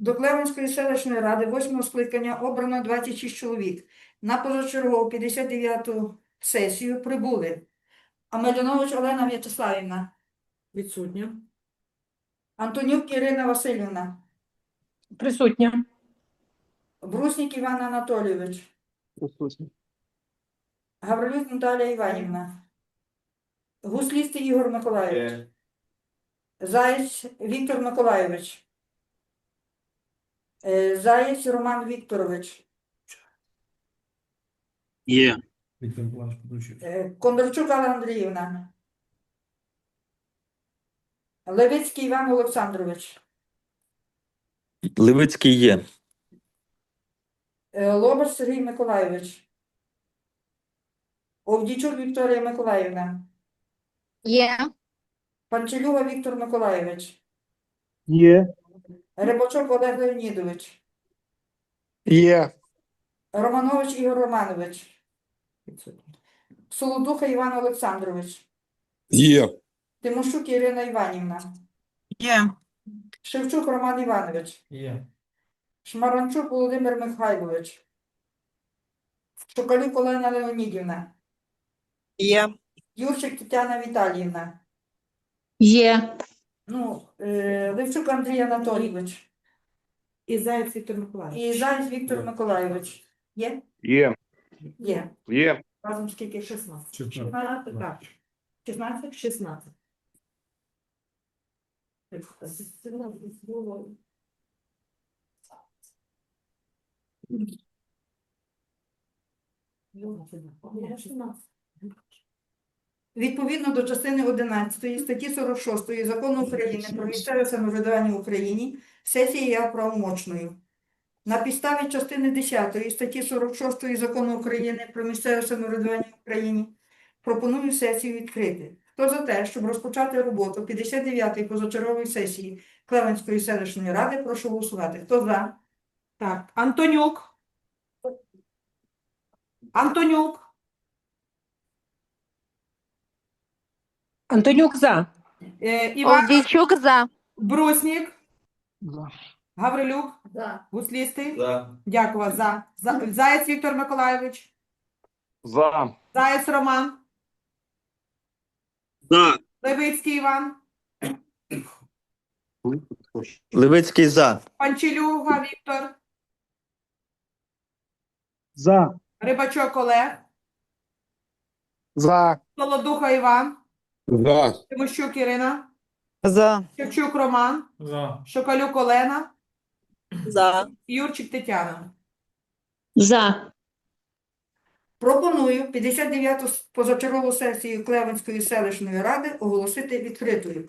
До Клевенської селищної ради восьмого скликання обрано 26 чоловік. На позачергову 59-ту сесію прибули Амелінович Олена В'ячеславівна, Відсутня. Антонюк Ірина Васильівна, Присутня. Бруснік Іван Анатолійович, Присутня. Гаврилюк Наталія Іванівна, Гуслістий Ігор Миколайович, Заєць Віктор Миколайович, Заєць Роман Вікторович, Є. Віктор Миколаївич підключив. Е, Кондрачук Алла Андріївна, Левицький Іван Олександрович, Левицький є. Е, Сергій Миколайович, Овдічук Вікторія Миколаївна, Є. Панчелюга Віктор Миколайович, Є. Рибачок Олег Леонідович, Є. Романович Ігор Романович, Солодуха Іван Олександрович, Є. Тимощук Ірина Іванівна, Є. Шевчук Роман Іванович, Є. Шмаранчук Володимир Михайлович, Шокалюк Олена Леонідівна, Є. Юрчик Тетяна Віталіївна, Є. ну, е, Левчук Андрій Анатолійович І Заєць Віктор Миколаївич. і Заєць Віктор Миколайович. Є? Є. Є. Є. Разом скільки? 16. 16. Так. 16? 16. Відповідно до частини 11 статті 46 Закону України про місцеве самоврядування в Україні сесія є правомочною. На підставі частини 10 статті 46 Закону України про місцеве самоврядування в Україні пропоную сесію відкрити. Хто за те, щоб розпочати роботу 59-ї позачергової сесії Клевенської селищної ради, прошу голосувати. Хто за? Так, Антонюк. Антонюк. Антонюк за. Е, Іван Овдійчук за. Бруснік. Гаврилюк. За. Гуслістий. За. Дякую за. за. Заєць Віктор Миколайович. За. Заєць Роман. За. Левицький Іван. Левицький за. Панчелюга Віктор. За. Рибачок Олег. За. Солодуха Іван. За. Тимощук Ірина. За. Шевчук Роман. За. Шокалюк Олена. За. Юрчик Тетяна. За. Пропоную 59-ту позачергову сесію Клевенської селищної ради оголосити відкритою.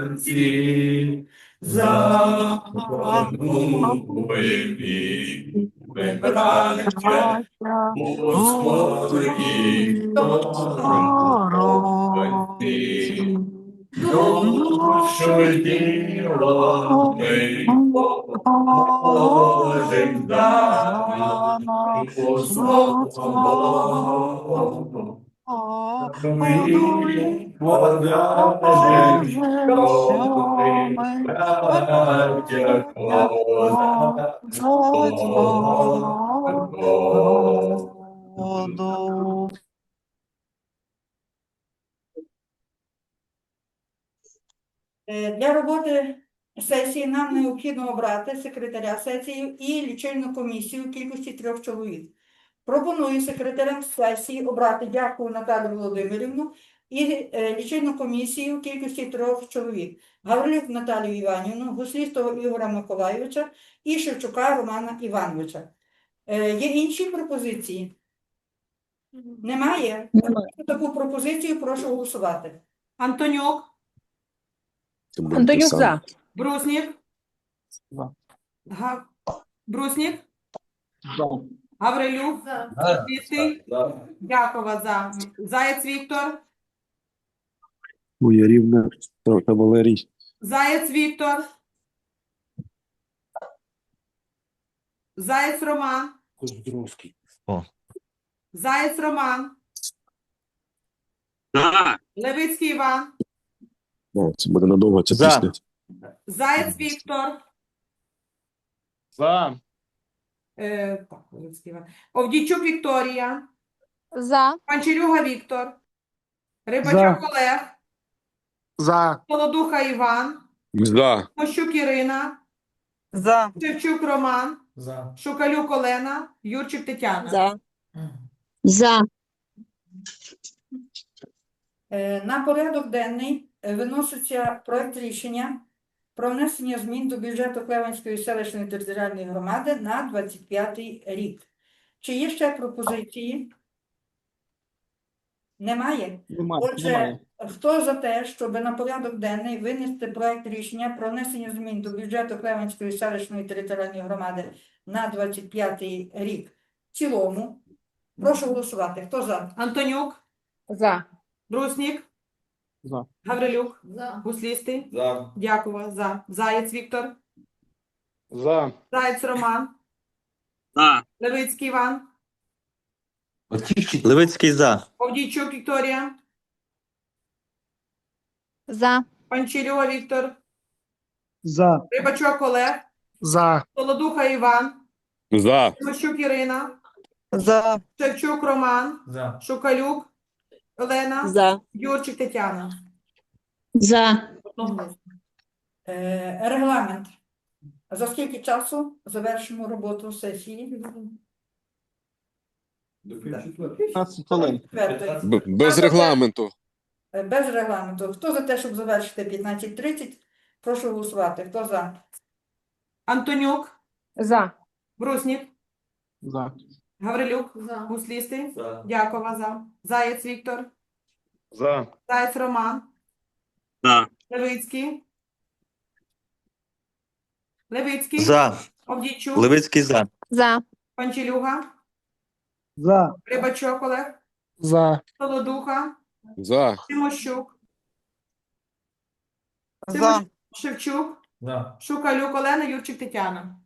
сонці запануй вибраття Господи дорогі. Душу й тіло ми положим дано Господу. Ми Е, Для роботи сесії нам необхідно обрати секретаря сесії і лічильну комісію в кількості трьох чоловік. Пропоную секретарем сесії обрати дякую Наталію Володимирівну і е, лічильну комісію в кількості трьох чоловік. Гаврилюк Наталію Іванівну, Гуслістого Ігора Миколайовича і Шевчука Романа Івановича. Е, Є інші пропозиції? Немає? Немає. Таку пропозицію прошу голосувати. Антонюк, Антонюк за. Бруснік. За. Га... Бруснік, За. Гаврилюк, Свістий, Дякова за. Заєць Віктор, Моя рівна та Валерій. Заєць Віктор. Заєць Роман, Коздрowski. Заєць Роман, За. Левицький Іван, О, це буде надовго ця За. пісня. Заєць Віктор, За. е, так, Левицький Іван, Овдійчук Вікторія, За. Панчерюга Віктор, Рибачок Олег, За. Солодуха Іван, За. Мощук Ірина, За. Шевчук Роман, За. Шукалюк Олена, Юрчик Тетяна. За. За. Е, На порядок денний е, виноситься проект рішення про внесення змін до бюджету Клевенської селищної територіальної громади на 25 рік. Чи є ще пропозиції? Немає? Немає. Отже, хто за те, щоб на порядок денний винести проект рішення про внесення змін до бюджету Клевенської селищної територіальної громади на 25 рік в цілому? Прошу голосувати. Хто за? Антонюк, За. Бруснік, За. Гаврилюк, За. Гуслістий, За. Дякова за. Заєць Віктор, За. Заєць Роман, За. Левицький Іван, Левицький за. Овдійчук Вікторія, За. Панчерюга Віктор, За. Рибачок Олег, За. Солодуха Іван, За. Мощук Ірина, За. Шевчук Роман, За. Шукалюк Олена, За. Юрчик Тетяна. За. Одноголосно. Е, Регламент. За скільки часу завершимо роботу сесії? 15 хвилин. Четвертої. Б- Без регламенту. Е, Без регламенту. Хто за те, щоб завершити 15.30? Прошу голосувати. Хто за? Антонюк, За. Бруснік, За. Гаврилюк, За. Гуслістий, За. Дякова за. Заєць Віктор, За. Заєць Роман, За. Левицький, Левицький, За. Овдійчук, Левицький за. За. Панчелюга, За. Рибачок Олег, За. Солодуха, За. Тимощук, За. Шевчук, За. Шукалюк Олена, Юрчик Тетяна.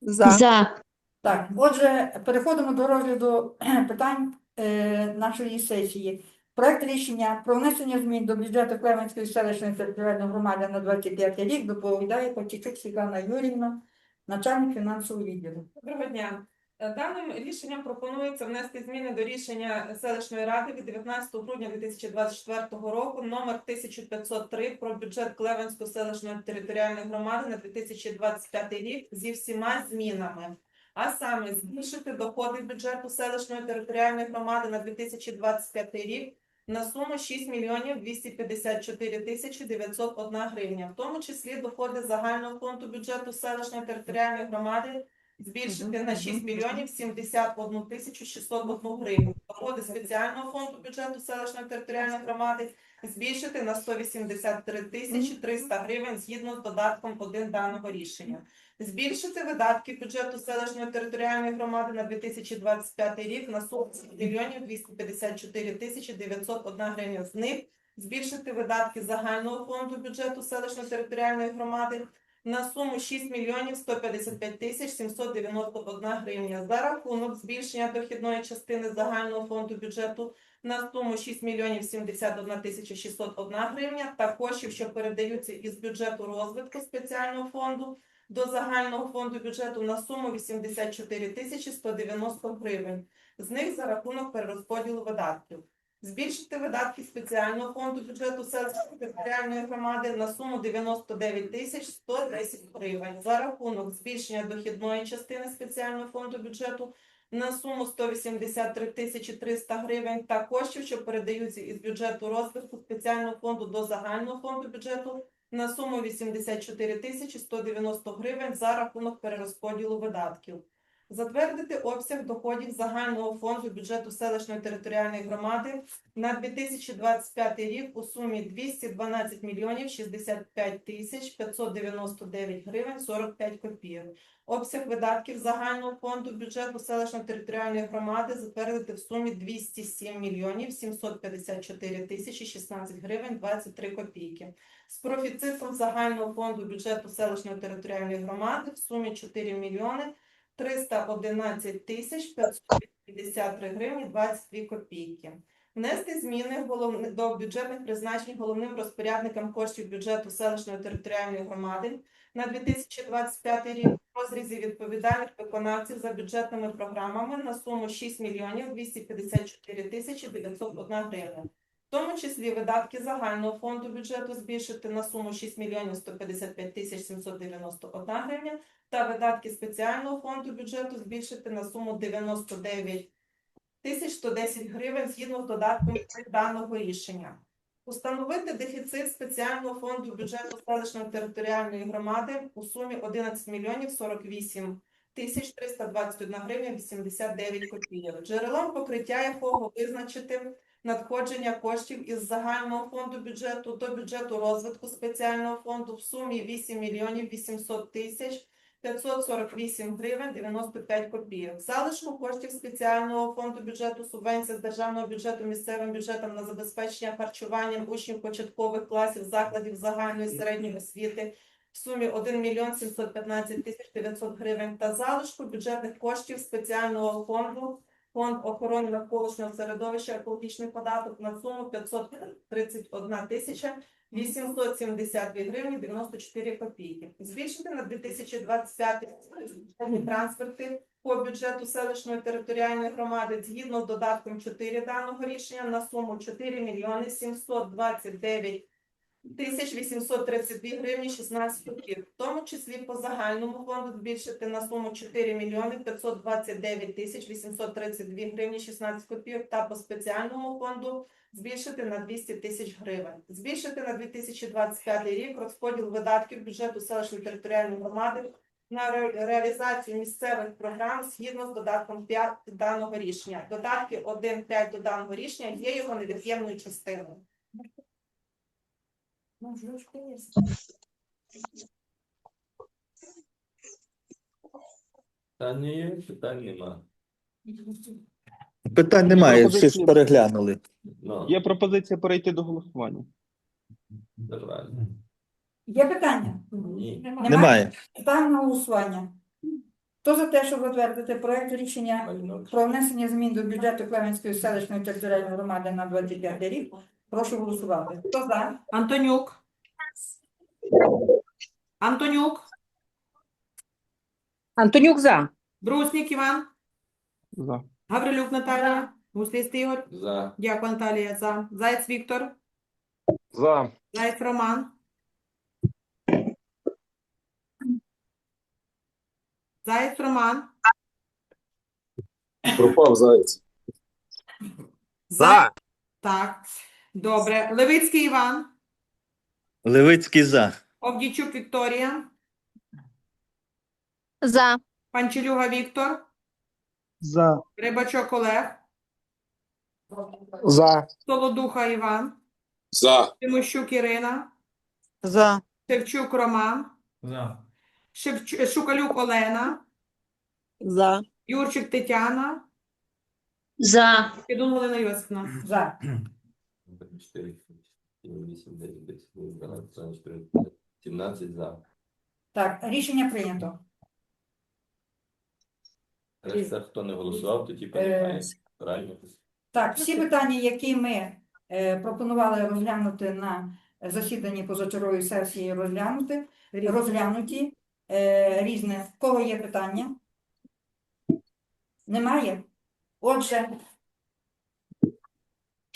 За. За. Так, отже, переходимо до розгляду питань е, нашої сесії. Проект рішення про внесення змін до бюджету Клеменської селищної територіальної громади на 25 рік доповідає Котічук Світлана Юрівна, начальник фінансового відділу. Доброго дня. Е, Даним рішенням пропонується внести зміни до рішення селищної ради від 19 грудня 2024 року номер 1503 про бюджет Клевенської селищної територіальної громади на 2025 рік зі всіма змінами. А саме збільшити доходи бюджету селищної територіальної громади на 2025 рік на суму 6 мільйонів 254 тисячі 901 гривня, в тому числі доходи загального фонду бюджету селищної територіальної громади збільшити на 6 мільйонів 71 тисячу 601 гривню. Доходи спеціального фонду бюджету селищної територіальної громади збільшити на 183 тисячі 300 гривень згідно з додатком 1 даного рішення. Збільшити видатки бюджету селищної територіальної громади на 2025 рік на суму 7 мільйонів 254 тисячі 901 гривня. З них збільшити видатки загального фонду бюджету селищної територіальної громади на суму 6 мільйонів 155 тисяч 791 гривня за рахунок збільшення дохідної частини загального фонду бюджету на суму 6 мільйонів 71 тисяча 601 гривня та коштів, що передаються із бюджету розвитку спеціального фонду до загального фонду бюджету на суму 84 тисячі 190 гривень. З них за рахунок перерозподілу видатків. Збільшити видатки спеціального фонду бюджету селищної територіальної громади на суму 99 тисяч 110 гривень за рахунок збільшення дохідної частини спеціального фонду бюджету на суму 183 тисячі 300 гривень та коштів, що передаються із бюджету розвитку спеціального фонду до загального фонду бюджету на суму 84 тисячі 190 гривень за рахунок перерозподілу видатків. Затвердити обсяг доходів загального фонду бюджету селищної територіальної громади на 2025 рік у сумі 212 мільйонів 65 тисяч 599 гривень 45 копійок. Обсяг видатків загального фонду бюджету селищної територіальної громади затвердити в сумі 207 мільйонів 754 тисячі 16 гривень 23 копійки. З профіцитом загального фонду бюджету селищної територіальної громади в сумі 4 мільйони 311 тисяч 553 гривні 22 копійки. Внести зміни головни- до бюджетних призначень головним розпорядникам коштів бюджету селищної територіальної громади на 2025 рік в розрізі відповідальних виконавців за бюджетними програмами на суму 6 мільйонів 254 тисячі 901 гривня. В тому числі видатки загального фонду бюджету збільшити на суму 6 мільйонів 155 тисяч 791 гривня та видатки спеціального фонду бюджету збільшити на суму 99 тисяч 110 гривень згідно з додатком даного рішення. Установити дефіцит спеціального фонду бюджету селищної територіальної громади у сумі 11 мільйонів 48 тисяч 321 гривня 89 копійок. Джерелом покриття якого визначити надходження коштів із загального фонду бюджету до бюджету розвитку спеціального фонду в сумі 8 мільйонів 800 тисяч 548 гривень 95 копійок. Залишку коштів спеціального фонду бюджету субвенція з державного бюджету місцевим бюджетом на забезпечення харчуванням учнів початкових класів закладів загальної середньої освіти в сумі 1 мільйон 715 тисяч 900 гривень та залишку бюджетних коштів спеціального фонду Фонд охорони навколишнього середовища екологічний податок на суму 531 тисяча 872 гривні 94 копійки. Збільшити на 2025 рік трансферти по бюджету селищної територіальної громади згідно з додатком 4 даного рішення на суму 4 мільйони 729 тисяч 832 гривні 16 копійок. В тому числі по загальному фонду збільшити на суму 4 мільйони 529 тисяч 832 гривні 16 копійок та по спеціальному фонду збільшити на 200 тисяч гривень. Збільшити на 2025 рік розподіл видатків бюджету селищної територіальної громади на ре- реалізацію місцевих програм згідно з додатком 5 даного рішення. Додатки 1-5 до даного рішення є його невід'ємною частиною. Ну, вже конечно. Та ні, питань нема. Питань немає, всі ж переглянули. Ну, Є пропозиція перейти до голосування. Є питання? Ні. Немає. Ставимо на голосування. Хто за те, щоб затвердити проект рішення Малюнок. про внесення змін до бюджету Клевенської селищної територіальної громади на 25 рік? Прошу голосувати. Хто за? Антонюк. Антонюк. Антонюк за. Бруснік Іван. За. Гаврилюк Наталія. Гусліст Ігор. За. Дякую, Наталія. За. Заєць Віктор. За. Заєць Роман. Заєць Роман. Пропав заяць. За. Так. Добре. Левицький Іван. Левицький за. Овдічук Вікторія. За. Панчелюга Віктор. За. Рибачок Олег. За. Солодуха Іван. За. Тимощук Ірина. За. Шевчук Роман. За. Шевчу... Шукалюк Олена. За. Юрчик Тетяна. За. Підун Галина Йосифівна. За. 4, 8, 9, 10, 12, 13, 14, 17 за. Так, рішення прийнято. Решта, хто не голосував, то Е, немає. Правильно. Так, всі питання, які ми е, пропонували розглянути на засіданні позачергової сесії, розглянути, розглянуті е, різне. В кого є питання? Немає? Отже,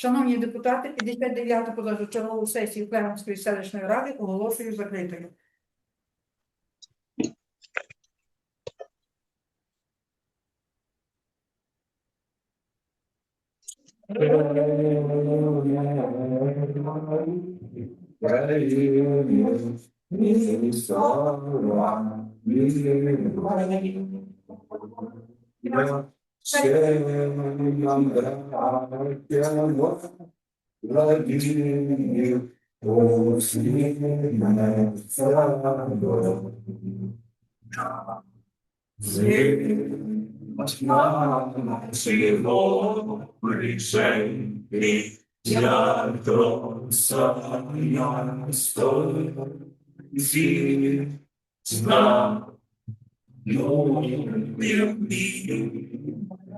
Шановні депутати, 59-ту позачергову сесію Клеменської селищної ради оголошую закритою. Знаю, но не умею.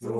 Yo,